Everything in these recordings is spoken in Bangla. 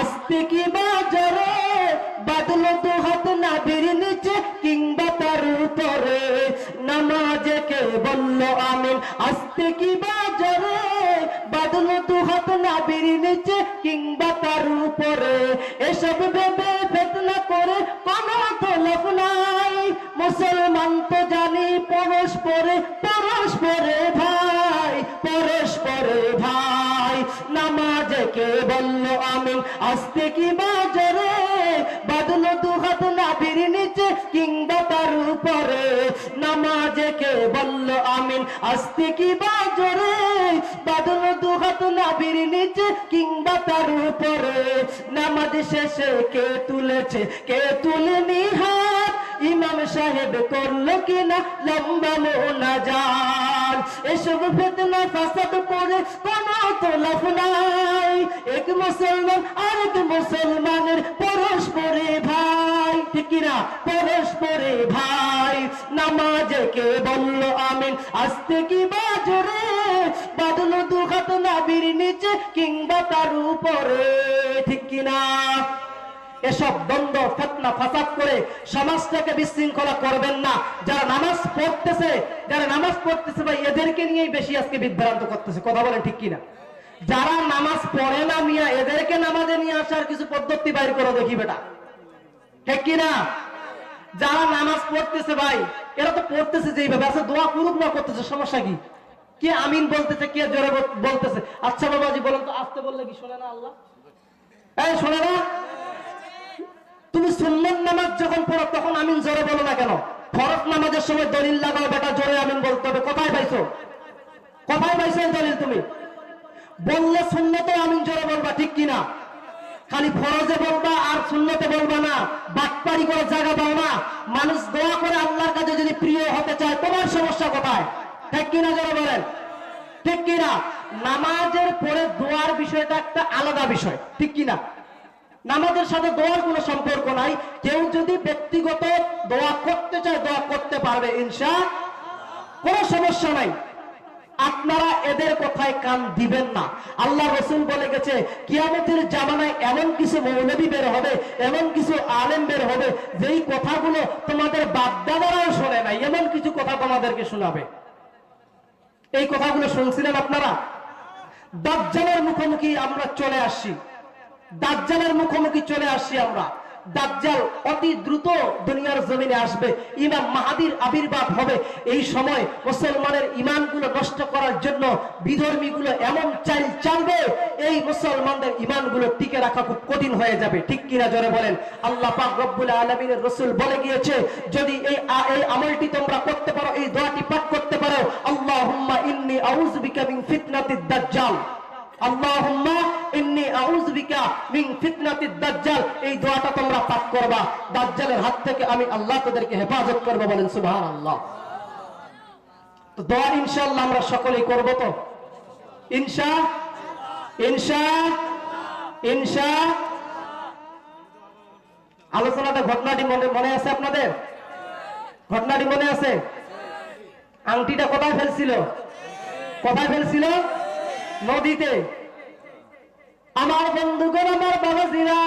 আসতে কি বাজারে? বাদলো তো হাত নাভির নিচে কিংবা তার উপরে। নামাজে কে বলল, আমিন। আসতে কি বাজারে? বাদলো তো হাত নাভির নিচে কিংবা তার উপরে। এসব ভেবে ফেতনা করে কোনো তো লাভ নাই। মুসলমান তো জানি পরস্পরে বলল, আমিন। আসতে কি বাজারে? বাদলো দু হাত নাভির নিচে কিংবা তার উপরে? নামাজে কে বলল, আমিন। আসতে কি বাজারে? বাদলো দু হাত নাভির নিচে কিংবা তার উপরে? নামাজ শেষে কে তুলেছে? কে তুলেনি হাত ইমাম সাহেব করল কিনা লম্বা মোনাজাত? এসব ফেতনা ফাসাদ করে কোন তো লাভ নাই। এক মুসলমান আর এক মুসলমানের পরস্পরে ভাই। ঠিক কিনা? পরস্পরে ভাই। নামাজে কে বলল আমিন? আসতে কি বাজরে, বাদলো দু হাত নাবির নিচে কিংবা তার উপরে। ঠিক কিনা? এসব দ্বন্দ্ব, ফতনা, ফাসাদ করে সমাজটাকে বিশৃঙ্খলা করবেন না। যারা নামাজ পড়তেছে, যারা নামাজ পড়তেছে ভাই, এদেরকে নিয়েই বেশি আজকে বিভ্রান্ত করতেছে। কথা বলেন ঠিক কিনা? যারা নামাজ পড়ে না মিয়া, এদেরকে নামাজে নিয়ে আসার কিছু পদ্ধতি বাইর করে দেখি বেটা। ঠিক কিনা? যারা নামাজ পড়তেছে ভাই, এরা তো পড়তেছে যেইভাবে। আছে দোয়া করুক না করতেছে, সমস্যা কি? কে আমিন বলতেছে, কে জোরে বলতেছে? আচ্ছা বাবাজি, বলেন তো, আসতে বললে কি শোনে না আল্লাহ? এই, শোনে না? তুমি সুন্নত নামাজ যখন পড়ো, তখন আমিন জোরে বলো না কেন? ফরজ নামাজের সময় দলিল লাগাও, বেটা জোরে আমিন বলতে হবে। কোথায় পাইছো? কোথায় পাইছো দলিল তুমি? বললে সুন্নতে আমিন জোরে বলবা, ঠিক কিনা খালি ফরজে বলবা আর সুন্নতে বলবা না। বাটপাড়ি করে জায়গা দাও না। মানুষ দোয়া করে আল্লাহর কাছে যদি প্রিয় হতে চায়, তোমার সমস্যা কোথায়? ঠিক কিনা জোরে বলেন? ঠিক কিনা নামাজের পরে দোয়ার বিষয়টা একটা আলাদা বিষয়, ঠিক কিনা নামাজের সাথে দোয়ার কোনো সম্পর্ক নাই। কেউ যদি ব্যক্তিগত দোয়া করতে চায়, দোয়া করতে পারবে ইনশা কোনো সমস্যা নাই। আপনারা এদের কথায় কান দিবেন না। আল্লাহ রসুল বলে গেছে, কিয়ামতের জামানায় এমন কিছু মৌলবী বের হবে, এমন কিছু আলেম বের হবে, যেই কথাগুলো তোমাদের বাপদাদারাও শোনে নাই, এমন কিছু কথা তোমাদেরকে শোনাবে। এই কথাগুলো শুনছিলেন আপনারা? দাজ্জালের মুখোমুখি আমরা চলে আসছি। দাজ্জালের মুখোমুখি চলে আসছি আমরা। দাজ্জাল অতি দ্রুত দুনিয়ার জমিনে আসবে। ইমাম মাহাদির আবির্ভাব হবে। এই সময় মুসলমানের ইমানগুলো নষ্ট করার জন্য বিধর্মীগুলো এমন চাল চালবে, এই মুসলমানদের ইমানগুলো টিকে রাখা খুব কঠিন হয়ে যাবে। ঠিক কিনা জোরে বলেন? আল্লাহ পাক রব্বুল আলামিনের রাসূল বলে গিয়েছে, যদি এই এই আমলটি তোমরা করতে পারো, এই দোয়াটি পাঠ করতে পারো, আল্লাহুম্মা ইন্নী আউযু বিকা মিন ফিতনাতিদ দাজ্জাল। আলোচনাটা ঘটনাটি মনে মনে আছে আপনাদের? ঘটনাটি মনে আছে? আংটিটা কোথায় ফেলছিল? কোথায় ফেলছিল? নদীতে। আমার বন্ধুগণ, আমার বাবাজিরা,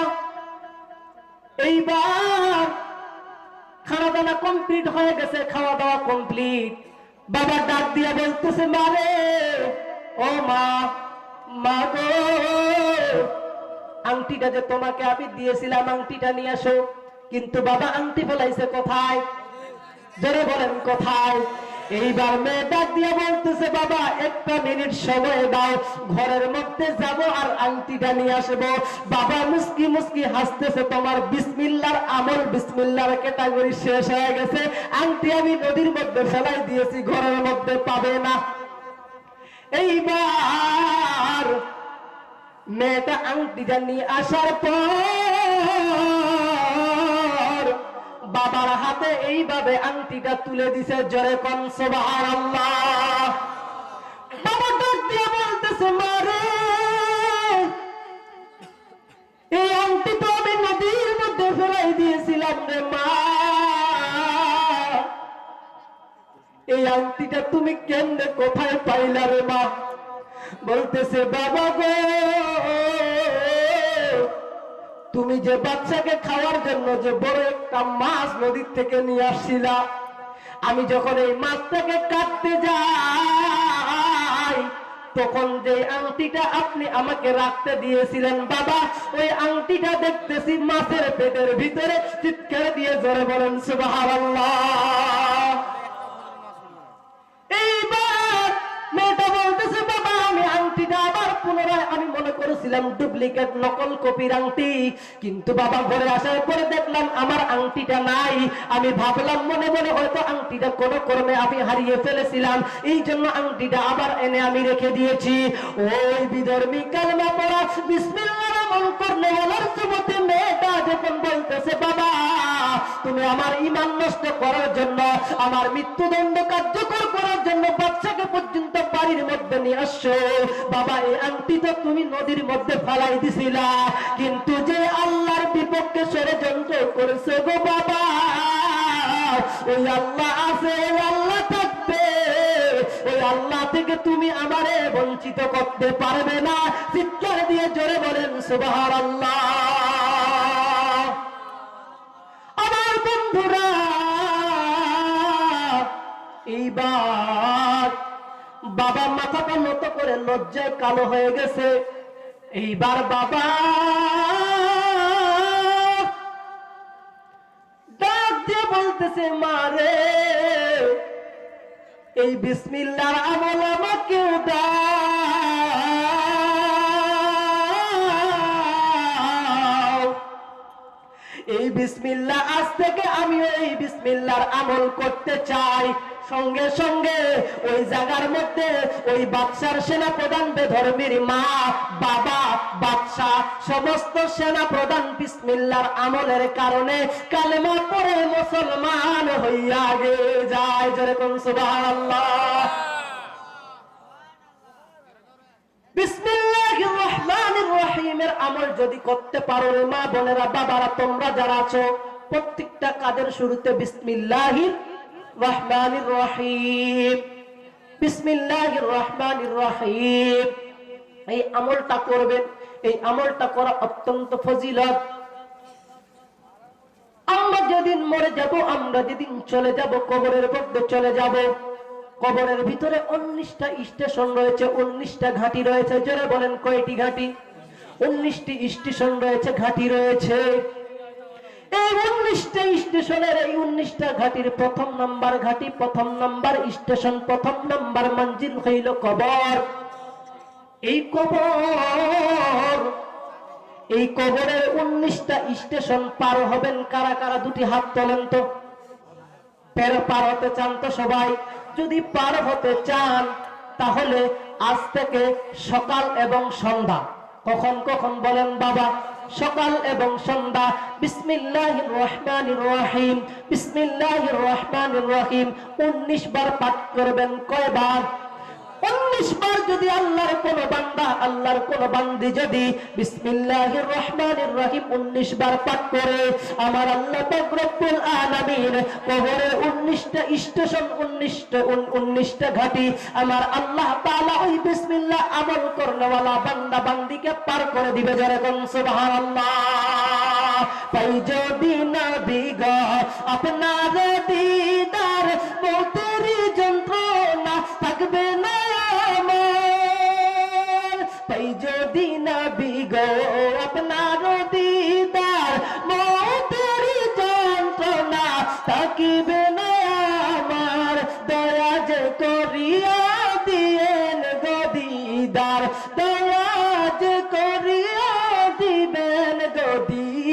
এইবার খাওয়া দাওয়া কমপ্লিট হয়ে গেছে খাওয়া দাওয়া কমপ্লিট বাবা ডাক দিয়া বলতেছে মারে ও মা মা গো, আংটিটা যে তোমাকে আমি দিয়েছিলাম, আংটিটা নিয়ে আসো। কিন্তু বাবা আংটি ফেলাইছে কোথায়? জোরে বলেন, কোথায়? এইবার মেয়ে ডাক দিয়ে বলতেছে, বাবা, একটা মিনিট সময় দাও, ঘরের মধ্যে যাব আর আংটিটা নিয়ে আসব। বাবা মুস্কি মুস্কি হাসতেছে, তোমার বিসমিল্লার আমল বিসমিল্লার ক্যাটাগরি শেষ হয়ে গেছে। আংটি আমি নদীর মধ্যে ফেলাই দিয়েছি, ঘরের মধ্যে পাবে না। এইবার মেয়েটা আংটিটা নিয়ে আসার পর বাবার হাতে এইভাবে আংটিটা তুলে দিছে জোরে কন, সুবহানাল্লাহ। বাবা বলতেছে মারে এই আংটি তো আমি নদীর মধ্যে ফেলাই দিয়েছিলাম রে মা। এই আংটিটা তুমি কেমনে কোথায় পাইলা রে মা? বলতেছে, বাবা গো তুমি যে বাচ্চাকে খাওয়ার জন্য যে বড় একটা মাছ নদীর থেকে নিয়ে আসছিলা, আমি যখন এই মাছটাকে কাটতে যাই, তখন যে আংটিটা আপনি আমাকে রাখতে দিয়েছিলেন, বাবা, ওই আংটিটা দেখতেছি মাছের পেটের ভিতরে, চিৎকার দিয়ে জোরে বলেন, সুবহানাল্লাহ। করেছিলাম ডুপ্লিকেট নকল কপির আংটি। কিন্তু বাবা ঘরে আসার পরে দেখলাম আমার আংটিটা নাই। আমি ভাবলাম, মনে মনে হয়তো আংটিটা কোন কর্মে আমি হারিয়ে ফেলেছিলাম। এই জন্য আংটিটা আবার এনে আমি রেখে দিয়েছি। ওই বিধর্মী কালমা পড়া। বিসমিল্লাহ আমল করলে বলার যুবতী মেয়েটা যখন বলতেছে, বাবা, তুমি আমার ইমান নষ্ট করার জন্য, আমার মৃত্যুদণ্ড কার্যকর করার জন্য বাচ্চাকে পর্যন্ত বাড়ির মধ্যে নিয়ে আসছো। বাবা, এই আংটি তো তুমি নদীর মধ্যে ফালাই দিছিলা, কিন্তু যে আল্লাহর বিপক্ষে ষড়যন্ত্র করেছে গো বাবা, ওই আল্লাহ আছে, ওই আল্লাহ ওই আল্লাহ থেকে তুমি আমারে বঞ্চিত করতে পারবে না। চিৎকার দিয়ে জোরে বলেন সুবাহ আল্লাহ আমার বন্ধুরা, এইবার বাবা মাথাটা নত করে লজ্জায় কালো হয়ে গেছে। এইবার বাবা ডাক দিয়ে বলতেছে মারে এই বিসমিল্লার আমল আমাকে দাও। এই বিসমিল্লা, আজ থেকে আমি এই বিসমিল্লার আমল করতে চাই। সঙ্গে সঙ্গে ওই জায়গার মধ্যে ওই বাদশার সেনা প্রধান বেধর্মীর মা, বাবা, বাদশা, সমস্ত সেনা প্রধান বিসমিল্লার আমলের কারণে কালেমা পরে মুসলমান হইয়া গে যায় যেরকম রহিমের আমল যদি করতে পারো মা বোনেরা, বাবারা, তোমরা যারা আছো, প্রত্যেকটা কাজের শুরুতে বিসমিল্লাহির রহমানির রহিম। বিসমিল্লাহির রহমানির রহিম। এই আমলটা করবেন, এই আমলটা করা অত্যন্ত ফজিলত। আমরা যেদিন মরে যাব, আমরা যেদিন চলে যাব, কবরের মধ্যে চলে যাব। কবরের ভিতরে উনিশটা স্টেশন রয়েছে, উনিশটা ঘাঁটি রয়েছে। জোরে বলেন কয়টি ঘাঁটি? উনিশটি স্টেশন রয়েছে, ঘাঁটি রয়েছে। এই উনিশটা স্টেশনের, এই উনিশটা ঘাটির প্রথম নাম্বার ঘাটি, প্রথম নাম্বার স্টেশন, প্রথম নাম্বার মঞ্জিল হইল কবর। এই কবর, এই কবরের উনিশটা স্টেশন পার হবেন কারা কারা? দুটি হাত তোলেন তো। পের হতে চান তো সবাই। যদি পার হতে চান, তাহলে আজ থেকে সকাল এবং সন্ধ্যা। কখন কখন বলেন বাবা? সকাল এবং সন্ধ্যা। বিসমিল্লাহির রহমানির রহিম। বিসমিল্লাহির রহমানির রহিম। 19 বার পাঠ করবেন কয়বার? উনিশ বার যদি আল্লাহর কোন বান্দা, আল্লাহর কোন বান্দি যদি বিসমিল্লাহির রহমানির রহিম উনিশ বার পাঠ করে, আমার আল্লাহ রব্বুল আলামিন কবরের উনিশটা স্টেশন, উনিশটা উনিশটা ঘাটি আমার আল্লাহ তাআলা ওই বিসমিল্লাহ আমল করনেওয়ালা বান্দা বান্দিকে পার করে দিবে যেরকম সুবহানাল্লাহ। পাই যদি নবী গো, আপনার দিদার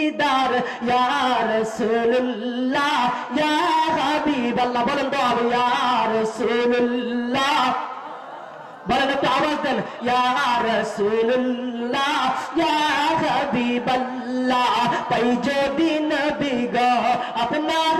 গদিদার ইয়া রাসূলুল্লাহ, ইয়া হাবিবাল্লাহ বলেন তো আমি ইয়া রাসূলুল্লাহ। বলেন একটু আওয়াজ দেন, ইয়া রাসূলুল্লাহ, ইয়া হাবিবাল্লাহ। পাই যদি নবী গো, আপনার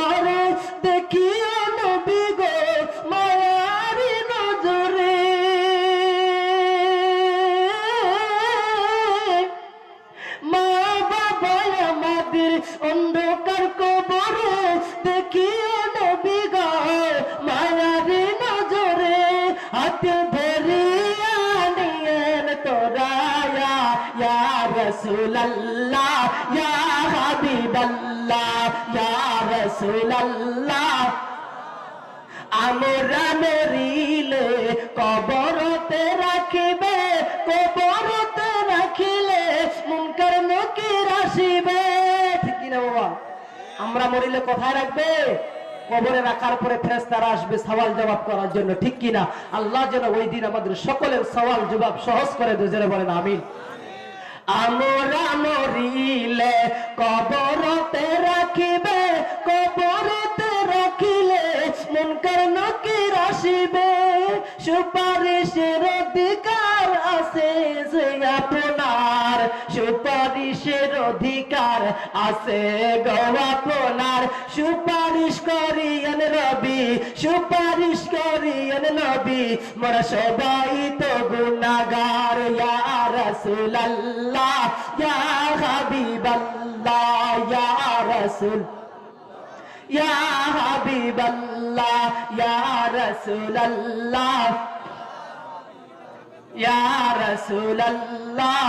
আমরা মরিলে কবরতে রাখিবে, কবরতে রাখিলে মুনকার নকির আসিবে। ঠিক না বাবা? আমরা মরিলে কোথায় রাখবে? কবরে রাখার পরে ফেরেশতারা আসবে সওয়াল জবাব করার জন্য, ঠিক কিনা? আল্লাহ যেন ওই দিন আমাদের সকলের সওয়াল জবাব সহজ করে দুজনে বলেন, আমিন। আমরা মরিলে অধিকার আছে আপনার। সুপারিশ করিয়েন রবি, সুপারিশ করিয়েন নবী। মোরা সবাই তো গুনাগার, ইয়া রাসূলুল্লাহ, ইয়া হাবিবাল্লাহ, ইয়া রাসূল, ইয়া হাবিবাল্লাহ, ইয়া রাসূলুল্লাহ ইয়া রাসূলুল্লাহ।